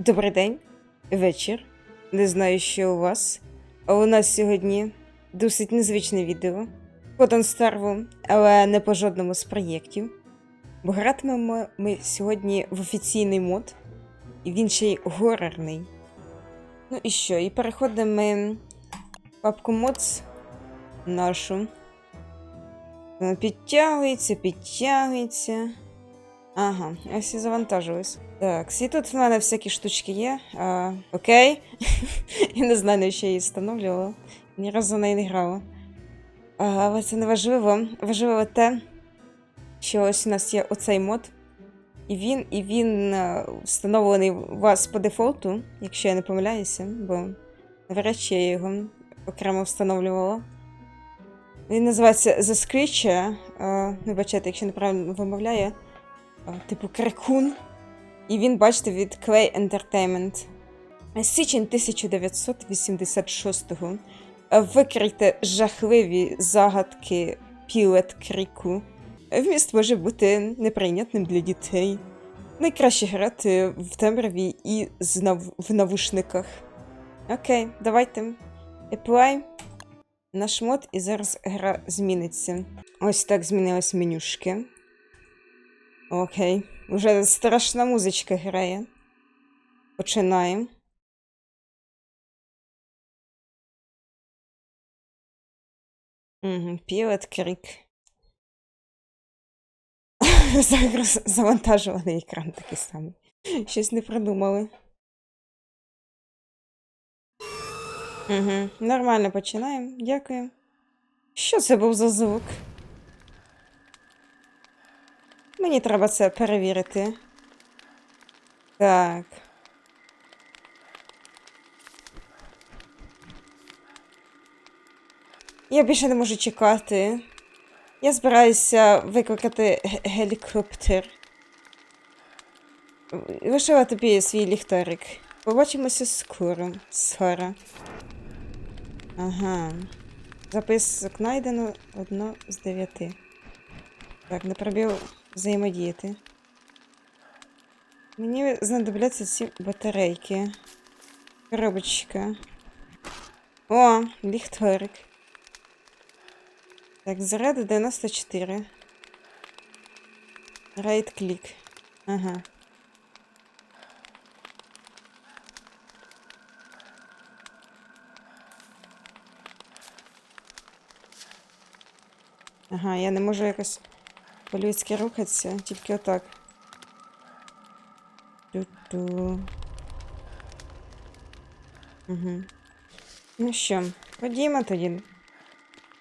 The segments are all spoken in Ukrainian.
Добрий день, вечір. Не знаю, що у вас. А у нас сьогодні досить незвичне відео. По Донстарву, але не по жодному з проєктів. Бо гратимемо ми сьогодні в офіційний мод, і він ще й горорний. Ну і що? І переходимо ми в папку Mods нашу. Підтягується, підтягується. Ага, ось і завантажилось. Так, і тут в мене всякі штучки є. А, окей. Я не знаю, на що я її встановлювала. Ні разу неї не грала. Але це не важливо. Важливо те, що ось у нас є оцей мод. І він, і він е, встановлений у вас по дефолту, якщо я не помиляюся, бо навряд чи я його окремо встановлювала. Він називається The Screecher. Е, Вибачайте, якщо неправильно вимовляю. Типу крикун. І він, бачите, від Clay Entertainment. Січень 1986-го. Е, Викрийте жахливі загадки Пілет Кріку. Вміст може бути неприйнятним для дітей. Найкраще грати в темряві і нав... в навушниках. Окей, давайте. Apply наш мод, і зараз гра зміниться. Ось так змінились менюшки. Окей. Уже страшна музичка грає. Починаємо. Угу, Пілет. Зараз завантажуваний екран такий самий. Щось не придумали. Угу, нормально починаємо. Дякую. Що це був за звук? Мені треба це перевірити. Так. Я більше не можу чекати. Я збираюся викликати гелікоптер. Лишила тобі свій ліхтарик. Побачимося скоро, Сара. Ага. Записок знайдено одно з дев'яти. Так, не пробіл взаємодіяти. Мені знадобляться ці батарейки. Коробочка. О, ліхтарик. Так, заряд 94. Райт клік. Ага. Ага, я не можу якось по-людськи рухатися, тільки отак. Ту-ту. Угу. Ну що, ходімо тоді.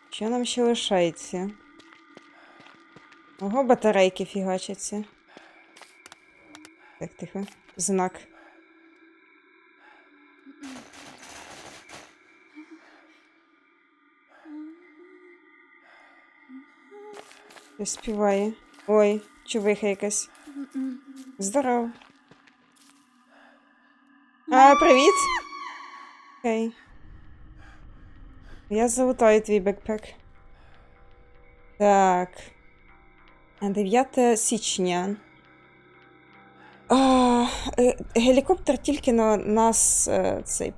Що нам ще лишається? Ого, батарейки фігачаться. Так, тихо. Знак. Співає. Ой, чувиха якась. Здоров. А, привіт! Окей. Я залутаю твій бекпек. Так. 9 січня. А, е, гелікоптер тільки на нас е, цей.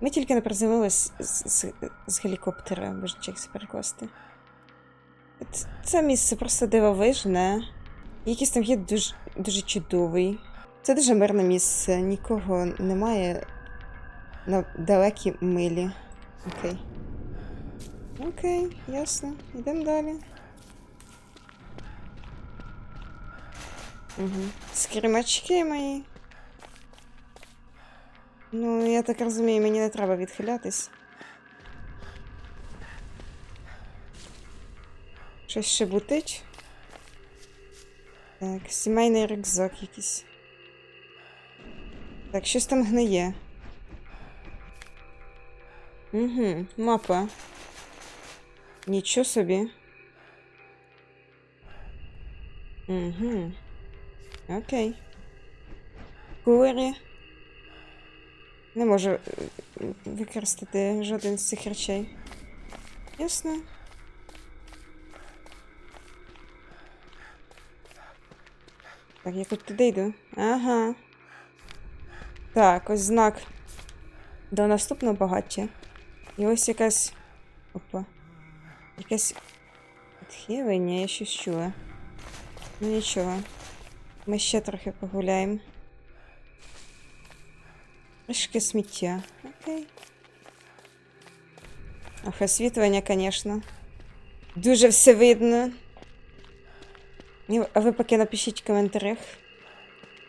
Ми тільки не приземлились з, з, з гелікоптера, боже, це перекласти. Це місце просто дивовижне. Якийсь там є дуже, дуже чудовий. Це дуже мирне місце, нікого немає на далекій милі. Окей. Окей, ясно. Йдемо далі. Угу. Скримачки мої. Ну, я так розумію, мені не треба відхилятись. Щось ще бутить. Так, сімейний рюкзак якийсь. Так, щось там гниє. Угу, мапа. Нічого собі. Угу. Окей. Кулері. Не можу е, використати жоден з цих речей. Ясно. Так, я тут туди йду. Ага. Так, ось знак до наступного багаття. І ось якась. Опа. Якесь відхилення, я щось чула. Ну нічого. Ми ще трохи погуляємо. Трішки сміття. Окей. Ох, освітлення, звісно. Дуже все видно. А ви поки напишіть в коментарях,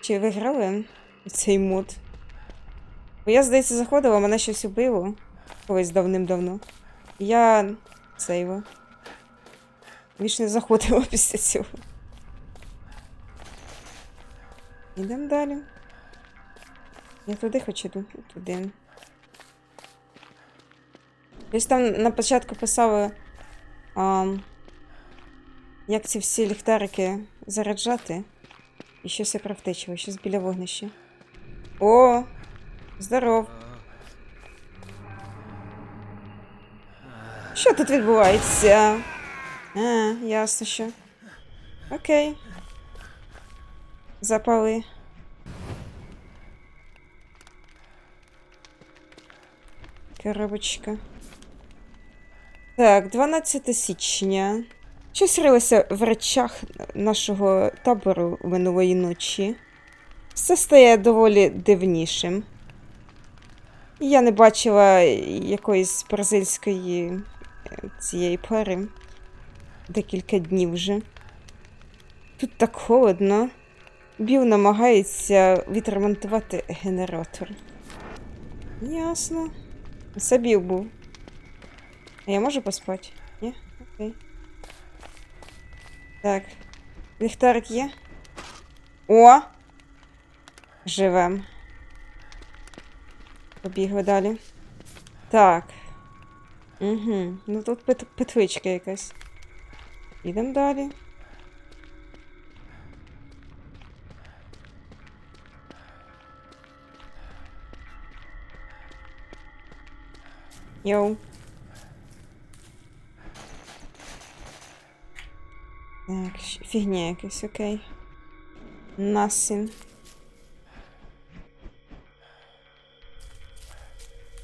чи ви грали в цей мод. Бо я, здається, заходила, мене щось убило колись давним-давно. Я сейво. Більш не заходила після цього. Ідемо далі. Я туди хочу йду. Туди. Десь там на початку писали, а, як ці всі ліхтарики заряджати. І щось я провтечила, щось біля вогнища. О! Здоров. Що тут відбувається? А, ясно що. Окей. Запали. Коробочка. Так, 12 січня. Щось рилося в речах нашого табору минулої ночі. Все стає доволі дивнішим. Я не бачила якоїсь бразильської е, цієї пари декілька днів вже. Тут так холодно. Біл намагається відремонтувати генератор. Ясно. Це Біл був. А я можу поспати? Ні? Окей. Так. Ліхтарик є? О! Живем. Побігли далі. Так. Угу. Ну тут пет петличка якась. Ідемо далі. Йоу. Так, фігня якась, окей.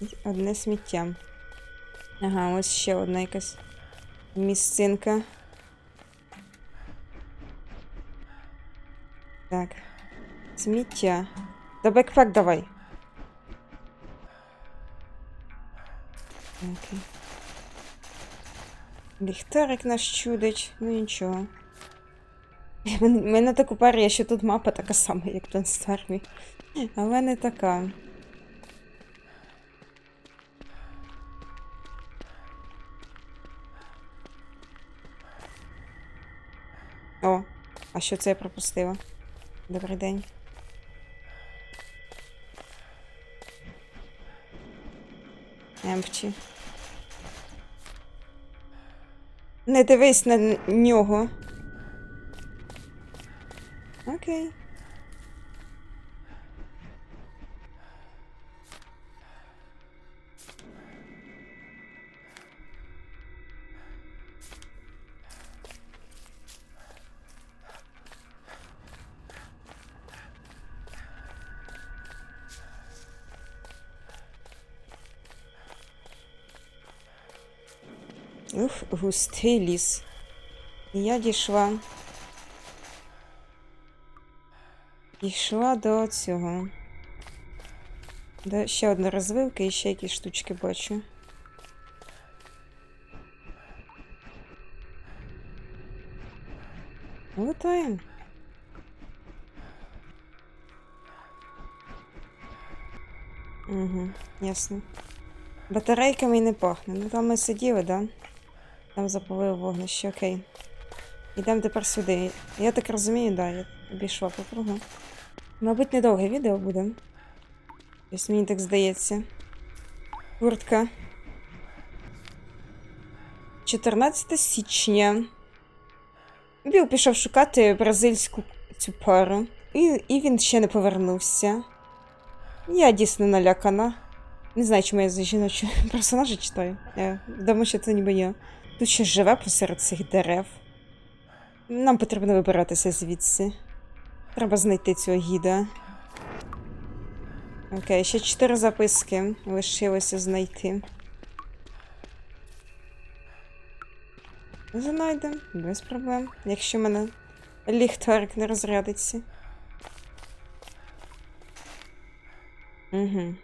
І Одне сміття. Ага, ось ще одна якась місцинка. Так. Сміття. Да бекпак давай. Ліхтарик наш чудить, ну нічого. У мене таку пару, є, що тут мапа така сама, як в Трансфармі. Але не така. О, а що це я пропустила? Добрий день. Емпчі. Не дивись на нього. Окей. Ух, густий ліс. І я дійшла. Дійшла до цього. До ще одна розвилка і ще якісь штучки бачу. Лутаємо. Угу, ясно. Батарейками не пахне. Ну там ми сиділи, да? Там запалили вогнище, окей. Йдемо тепер сюди. Я так розумію, да, я обійшла по кругу. Мабуть, недовге відео буде. Ось мені так здається. Куртка. 14 січня. Біл пішов шукати бразильську цю пару. І, і він ще не повернувся. Я дійсно налякана. Не знаю, чому я за жіночого персонажа читаю. Думаю, що це ніби я. Тут ще живе посеред цих дерев. Нам потрібно вибиратися звідси. Треба знайти цього гіда. Окей, ще чотири записки лишилося знайти. Знайдемо, без проблем. Якщо в мене ліхтарик не розрядиться. Угу.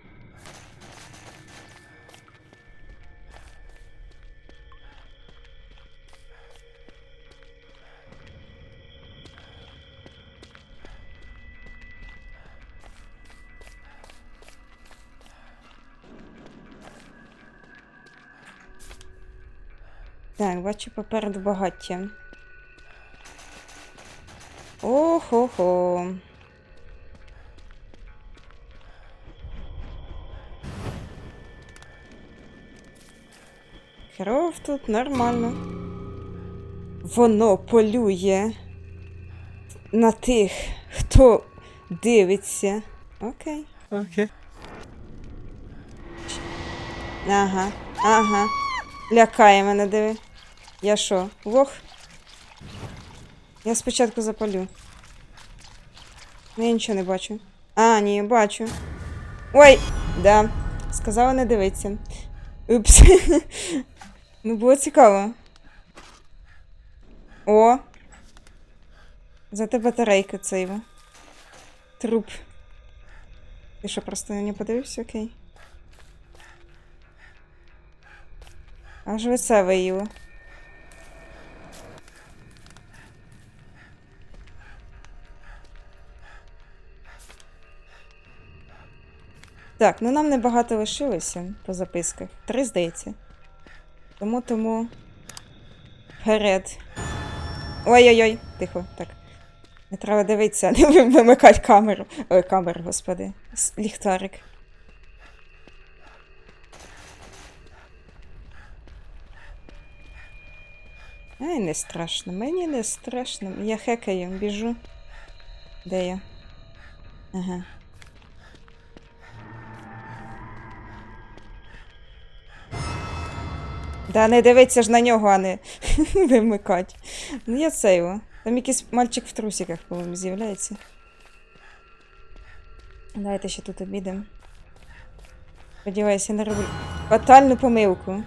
Так, бачу попереду багаття. Охо-хо. Кров тут нормально. Воно полює на тих, хто дивиться. Окей. Окей. Ага, ага. Лякає мене, диви. Я що, лох? Я спочатку запалю. Ну, Я нічого не бачу. А, ні, бачу. Ой! Да. Сказала не дивитися. Упс. ну, було цікаво. О! Зате батарейка цейва. Труп. Ти що, просто нього подивився? Окей. Аж це Так, ну нам небагато лишилося по записках. Три, здається. Тому тому. Вперед. Ой-ой-ой, тихо, так. Не треба дивитися, не вимикати камеру. Ой, камеру, господи. Ліхтарик. Ай, не страшно, мені не страшно. Я хекаю, біжу. Де я? Ага. Да не дивиться ж на нього, а не вимикать. Ну я це його. Там якийсь мальчик в трусиках, по-моєму, з'являється. Давайте ще тут обідемо. Сподіваюся, я не роблю фатальну помилку.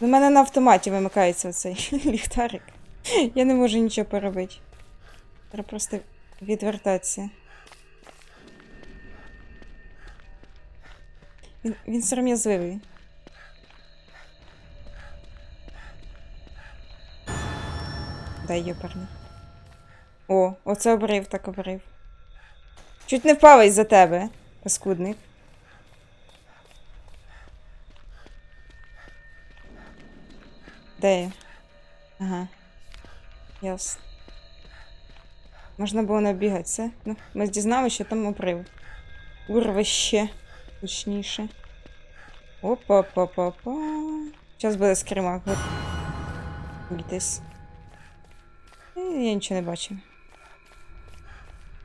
У мене на автоматі вимикається оцей ліхтарик. Я не можу нічого поробити. Треба просто відвертатися. Він, він сором'язливий. Дай йоперний. О, оце обрив, так обрив. Чуть не впав із-за тебе, паскудник. Де я? Ага. Ясно. Можна було не бігати, це? Ну, ми дізналися, що там обрив. Урвище. Точніше. Опа-па-па-па. Зараз буде скримак. Бійтесь. Я нічого не бачу.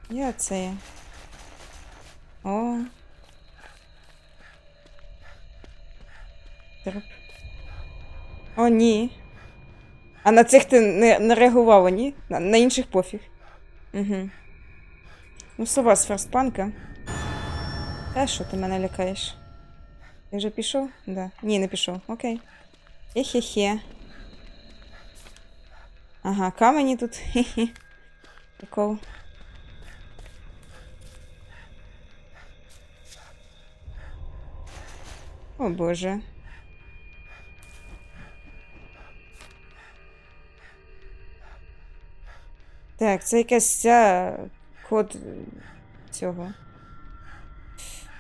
Я це. є. О. Труп. О, ні. А на цих ти не, не реагував, ні? На, на інших пофіг. Угу. Ну, сова з ферстпанка. Та що ти мене лякаєш? Ти вже пішов? Да. Ні, не пішов. Окей. Хе-хе-хе. Ага, камені тут. Хе-хе. Прикол. О боже. Так, це якась ця код цього.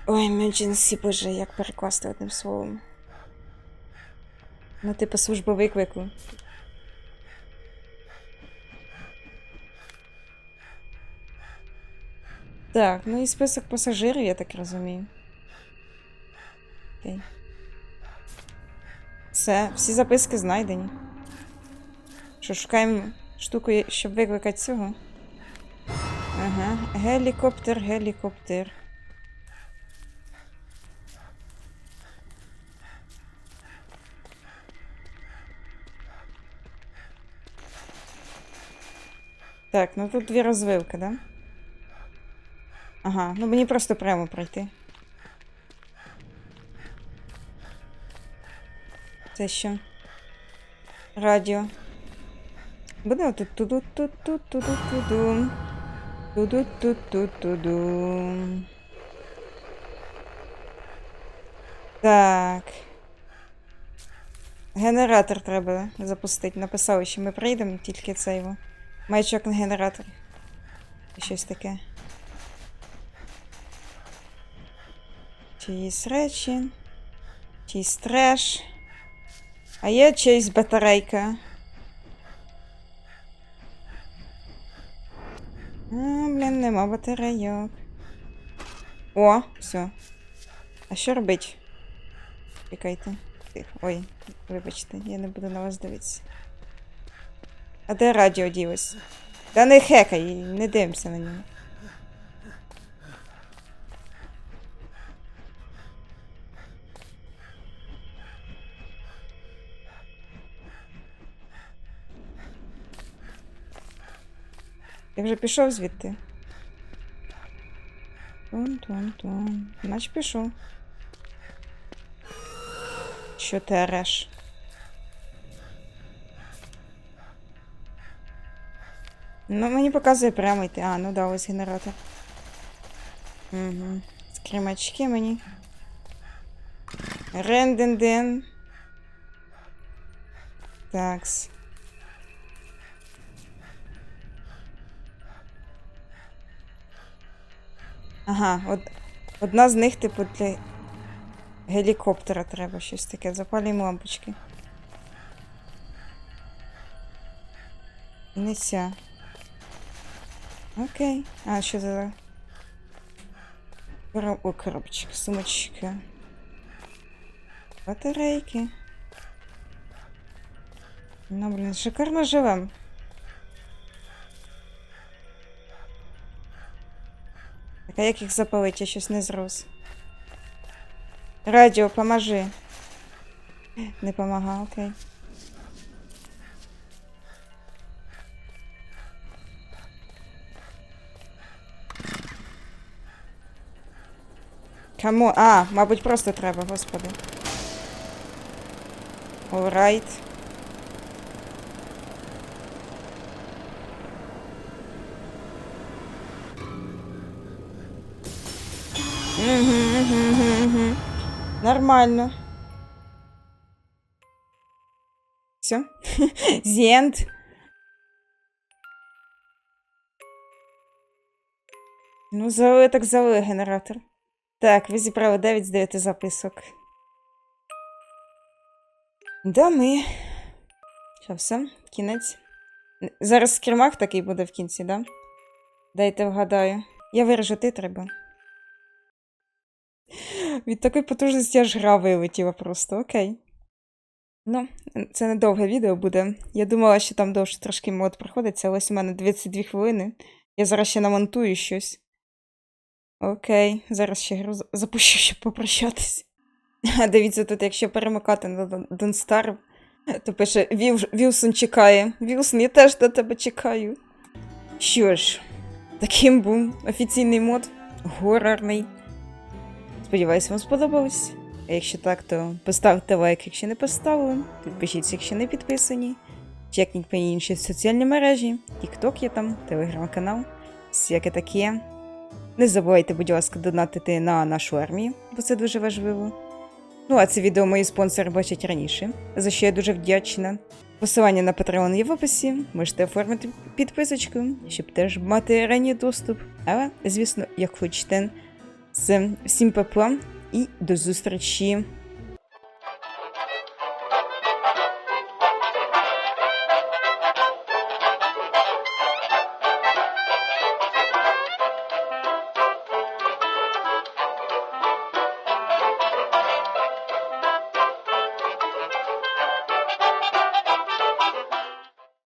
Ой, emergency, боже, як перекласти одним словом. Ну, типу, служба виклику. Так, ну і список пасажирів, я так розумію. Окей. Все, всі записки знайдені. Що, шукаємо штуку, щоб викликати цього? Ага, гелікоптер, гелікоптер. Так, ну тут дві розвилки, да? Ага, ну мені просто прямо пройти. Це що? Радіо. Буде отут туду тут тут туду туду. Туду тут тут туду. Так. Генератор треба запустити. Написали, що ми прийдемо, тільки це його. Маячок на генератор. Щось таке. Чиїсь речі. Чиїсь треш. А є чиїсь батарейка. А, блін, нема батарейок. О, все. А що робить? Чекайте. Ой, вибачте, я не буду на вас дивитися. А де радіо ділось? Та не хекай, не дивимося на нього. Ти вже пішов звідти? Тун-тун-тун. Наче пішов. Що ти ореш? Ну, мені показує прямо йти. А, ну да, ось генератор. Угу. Скримачки мені. Ренденден. Такс. Ага, од... одна з них, типу, для гелікоптера треба щось таке. Запалюємо лампочки. І не ця. Окей. А, що за. Короб... О, коробочка, сумочка. Батарейки. Ну, блін, шикарно живем. Так, а як їх запалити? Я щось не зрос. Радіо, поможи. Не помага, окей. Кому? А, мабуть, просто треба, господи. Угу. Нормально. Все? Зент. Ну, залили так залили генератор. Так, ви зібрали 9 з 9 записок. Да, ми. Що, все? Кінець. Зараз скримак такий буде в кінці, да? Дайте вгадаю. Я виражу треба. Від такої потужності аж гра вилетіла просто, окей. Ну, це недовге відео буде. Я думала, що там довше трошки мод проходиться, але у мене 22 хвилини. Я зараз ще намонтую щось. Окей, зараз ще гру запущу, щоб попрощатись. Дивіться, тут, якщо перемикати на Дон- Don't Starve, то пише «Віл- Вілсон чекає. Вілсон, я теж на тебе чекаю. Що ж, таким був офіційний мод, горорний. Сподіваюсь, вам сподобалось. А якщо так, то поставте лайк, якщо не поставили, підпишіться, якщо не підписані. Чекніть мої інші соціальні мережі, TikTok є там, телеграм-канал, всяке таке. Не забувайте, будь ласка, донатити на нашу армію, бо це дуже важливо. Ну, а це відео мої спонсори бачать раніше, за що я дуже вдячна. Посилання на Patreon є в описі, можете оформити підписочку, щоб теж мати ранній доступ. Але, звісно, як хочете. З всім ПП і до зустрічі